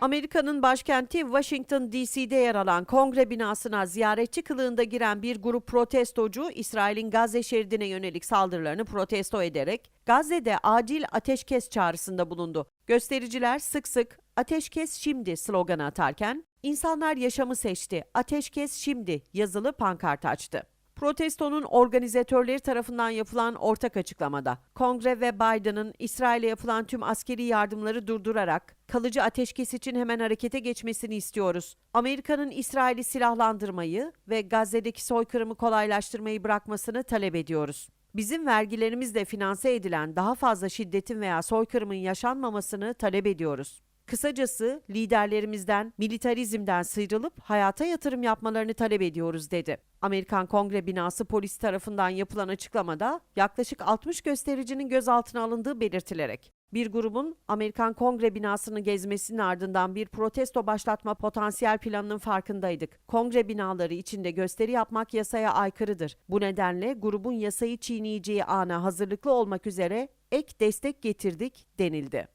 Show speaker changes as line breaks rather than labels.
Amerika'nın başkenti Washington DC'de yer alan kongre binasına ziyaretçi kılığında giren bir grup protestocu İsrail'in Gazze şeridine yönelik saldırılarını protesto ederek Gazze'de acil ateşkes çağrısında bulundu. Göstericiler sık sık ateşkes şimdi sloganı atarken insanlar yaşamı seçti, ateşkes şimdi yazılı pankart açtı. Protestonun organizatörleri tarafından yapılan ortak açıklamada, Kongre ve Biden'ın İsrail'e yapılan tüm askeri yardımları durdurarak kalıcı ateşkes için hemen harekete geçmesini istiyoruz. Amerika'nın İsrail'i silahlandırmayı ve Gazze'deki soykırımı kolaylaştırmayı bırakmasını talep ediyoruz. Bizim vergilerimizle finanse edilen daha fazla şiddetin veya soykırımın yaşanmamasını talep ediyoruz. Kısacası liderlerimizden militarizmden sıyrılıp hayata yatırım yapmalarını talep ediyoruz dedi. Amerikan Kongre binası polisi tarafından yapılan açıklamada yaklaşık 60 göstericinin gözaltına alındığı belirtilerek bir grubun Amerikan Kongre binasını gezmesinin ardından bir protesto başlatma potansiyel planının farkındaydık. Kongre binaları içinde gösteri yapmak yasaya aykırıdır. Bu nedenle grubun yasayı çiğneyeceği ana hazırlıklı olmak üzere ek destek getirdik denildi.